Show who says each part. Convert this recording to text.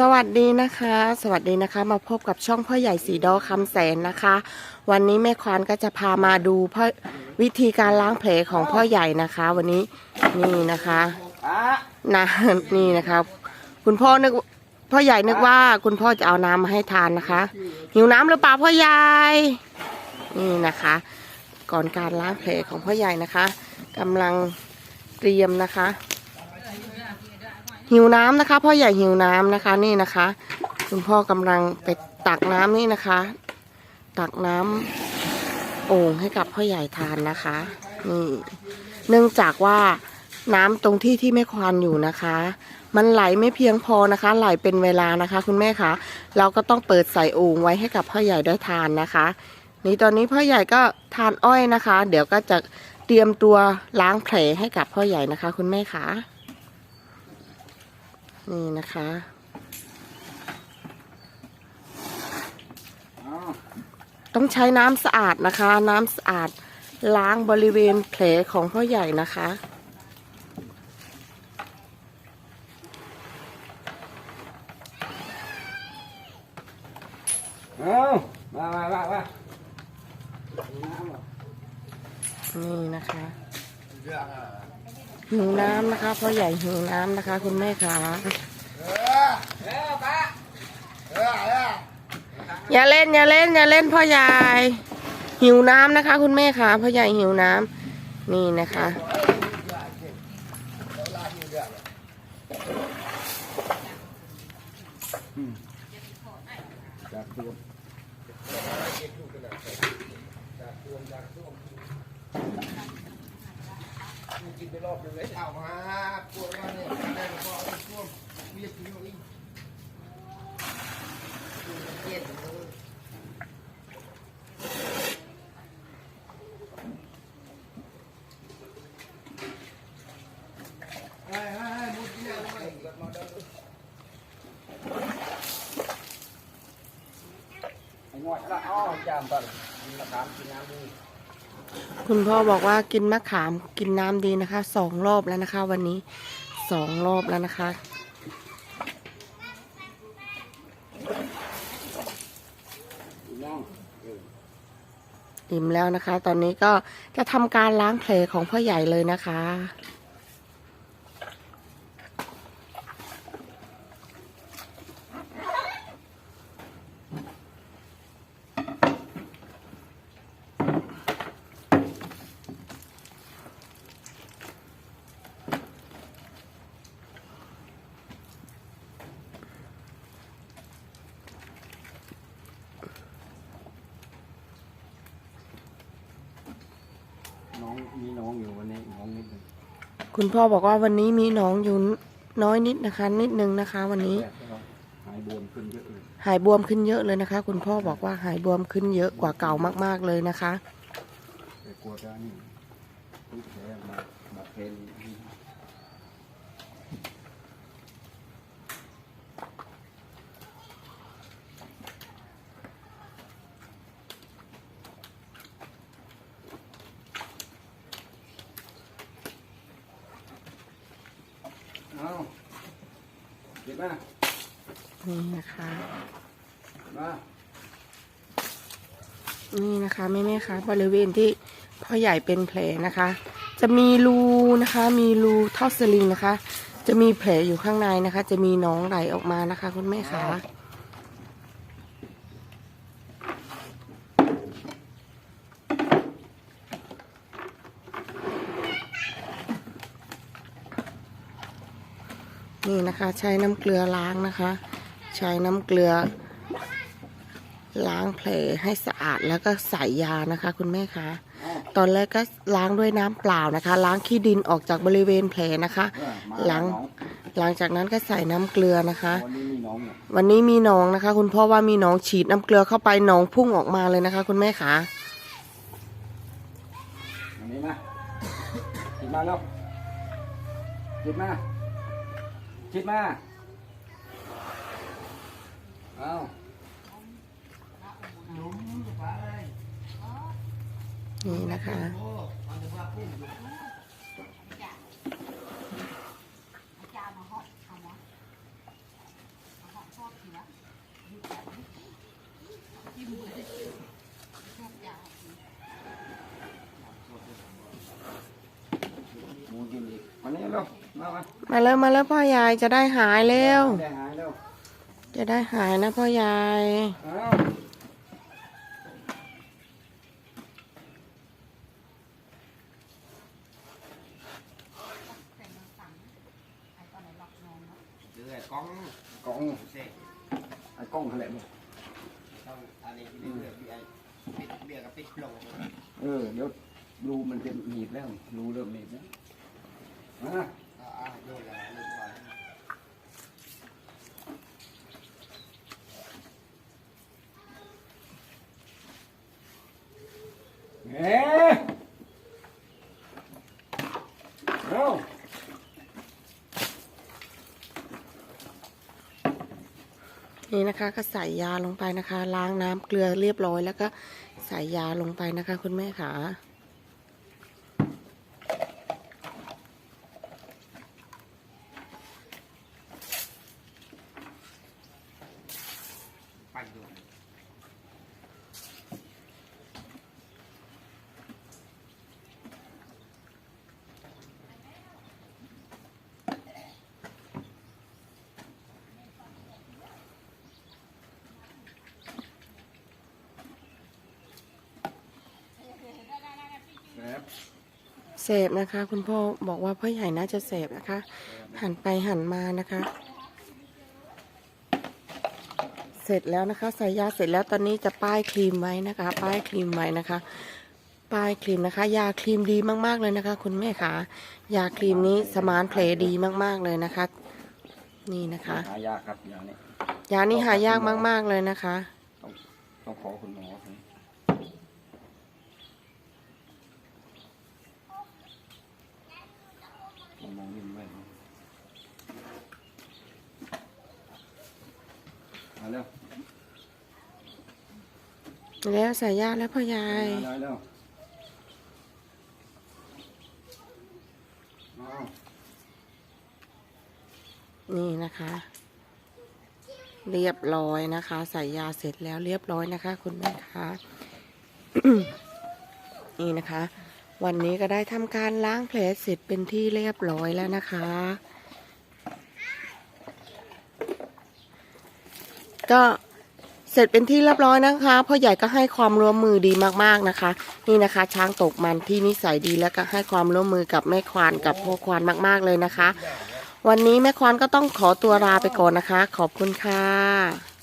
Speaker 1: สวัสดีนะคะ สวัสดีนะคะ มาพบกับช่องพ่อใหญ่สีดอคำแสนนะคะ วันนี้แม่ควานก็จะพามาดูพ่อวิธีการล้างแผลของพ่อใหญ่นะคะ วันนี้นี่นะคะนะนี่นะคะคุณพ่อนึกพ่อใหญ่นึกว่า คุณพ่อจะเอาน้ำมาให้ทานนะคะ หิวน้ำหรือเปล่าพ่อใหญ่นี่นะคะ ก่อนการล้างแผลของพ่อใหญ่นะคะกำลังเตรียมนะคะ หิวน้ำนะคะ พ่อใหญ่หิวน้ำนะคะนี่นะคะ คุณพ่อกำลังไปตักน้ำนี่นะคะ ตักน้ำโอ่งให้กับพ่อใหญ่ทานนะคะนี่เนื่องจากว่าน้ำตรงที่ที่แม่ควานอยู่นะคะ มันไหลไม่เพียงพอนะคะ ไหลเป็นเวลานะคะ คุณแม่คะเราก็ต้องเปิดใส่โอ่งไว้ให้กับพ่อใหญ่ได้ทานนะคะ นี่ตอนนี้พ่อใหญ่ก็ทานอ้อยนะคะ เดี๋ยวก็จะเตรียมตัวล้างแผลให้กับพ่อใหญ่นะคะ คุณแม่คะ นี่นะคะต้องใช้น้ำสะอาดนะคะ น้ำสะอาดล้างบริเวณแผลของพ่อใหญ่นะคะ
Speaker 2: เอามามามามา
Speaker 1: นี่นะคะ หิวน้ำนะคะพ่อใหญ่หิวน้ำนะคะ คุณแม่คะอย่าเล่นอย่าเล่นอย่าเล่นพ่อใหญ่หิวน้ำนะคะ คุณแม่คะพ่อใหญ่หิวน้ำนี่นะคะ
Speaker 2: จากตัวกินไป รอบหนึงเลยเอามาปวดมาเนี่ยได้มาพอเอาท่วมมีจะกินอีกเย็นเลยให้ให้ให้มุดเยี่ยมไปกลับมาเด้อไอ้งอดละอ้อจามตัดกินมะขามกินน้ำดี
Speaker 1: คุณพ่อบอกว่ากินมะขามกินน้ำดีนะคะสองรอบแล้วนะคะ วันนี้สองรอบแล้วนะคะ
Speaker 2: อิ่
Speaker 1: มแล้วนะคะ ตอนนี้ก็จะทำการล้างแผลของพ่อใหญ่เลยนะคะ
Speaker 2: น้องมีน้องอยู่วันนี้น้องนิดหนึง
Speaker 1: คุณพ่อบอกว่าวันนี้มีหนองอยู่น้อยนิดนะคะ นิดนึงนะคะ วันนี้
Speaker 2: แรกก็หายบวมขึ้นเยอะเลย
Speaker 1: หายบวมขึ้นเยอะเลยนะคะ คุณพ่อบอกว่าหายบวมขึ้นเยอะกว่าเก่ามากๆเลยนะคะ
Speaker 2: แต่กลัวจะนี่ทุกแผลมามาเพนเอาเก็บมา
Speaker 1: นี่นะคะ
Speaker 2: มา
Speaker 1: นี่นะคะแม่แม่ๆคะบริเวณที่พ่อใหญ่เป็นแผลนะคะ จะมีรูนะคะ มีรูเท่าสลิงนะคะ จะมีแผลอยู่ข้างในนะคะ จะมีหน้องไหลออกมานะคะ คุณแม่คะ นี่นะคะใช้น้ำเกลือล้างนะคะ ใช้น้ำเกลือ ล้างแผลให้สะอาดแล้วก็ใส่ยานะคะ คุณแม่คะตอนแรกก็ล้างด้วยน้ำเปล่านะคะ ล้างขี้ดินออกจากบริเวณแผลนะคะหลั
Speaker 2: ง
Speaker 1: หลังจากนั้นก็ใส่น้ำเกลือนะคะ
Speaker 2: วันนี้มีน้องเนี่ย
Speaker 1: วันนี้มีหนองนะคะ คุณพ่อว่ามีหนองฉีดน้ำเกลือเข้าไปหนองพุ่งออกมาเลยนะคะ คุณแม่คะ
Speaker 2: อันนี้มาคิดมาแล้วคิดมา คิดมาเอา
Speaker 1: นี่นะคะ
Speaker 2: มามา
Speaker 1: มาแล้วมาแล้วพ่อใหญ่จะได้หายเร็ว
Speaker 2: ได้หายแล้ว
Speaker 1: จะได้หายนะพ่อใหญ่
Speaker 2: เอ้าเดี๋ยวไอ้กล้องกล้องไอ้กล้องเขาแหละเนี่ยเออเดี๋ยวรูมันจะหนีบแล้วรูเริ่มหนีบแล้วอะ เอ๊ะเอ้า
Speaker 1: นี่นะคะก็ใส่ยาลงไปนะคะ ล้างน้ำเกลือเรียบร้อยแล้วก็ใส่ยาลงไปนะคะ คุณแม่ค่ะ
Speaker 2: ครับ
Speaker 1: เสพนะคะ คุณพ่อบอกว่าพ่อใหญ่น่าจะเสพนะคะ หันไปหันมานะคะ เสร็จแล้วนะคะ ใส่ยาเสร็จแล้วตอนนี้จะป้ายครีมไว้นะคะ ป้ายครีมไว้นะคะ ป้ายครีมนะคะ ยาครีมดีมากๆเลยนะคะ คุณแม่คะยาครีมนี้สมานเพลดีมากๆเลยนะคะ นี่นะคะ
Speaker 2: หายากครับยานี้
Speaker 1: ยานี้หายากมากๆเลยนะคะ
Speaker 2: ต้องต้องขอคุณหมอครับผมมองนิ่มไว้นะ มาเร็ว
Speaker 1: แล้วใส่ยาแล้วพ่อใหญ่
Speaker 2: มาได้แล้วเอา
Speaker 1: นี่นะคะ เรียบร้อยนะคะใส่ยาเสร็จแล้วเรียบร้อยนะคะ คุณแม่คะนี่นะคะ วันนี้ก็ได้ทำการล้างแผลเสร็จเป็นที่เรียบร้อยแล้วนะคะ ก็เสร็จเป็นที่เรียบร้อยนะคะพ่อใหญ่ก็ให้ความร่วมมือดีมากๆนะคะ นี่นะคะ ช้างตกมันที่นิสัยดีแล้วก็ให้ความร่วมมือกับแม่ควานกับพ่อควานมากๆเลยนะคะ วันนี้แม่ควานก็ต้องขอตัวลาไปก่อนนะคะ ขอบคุณค่ะ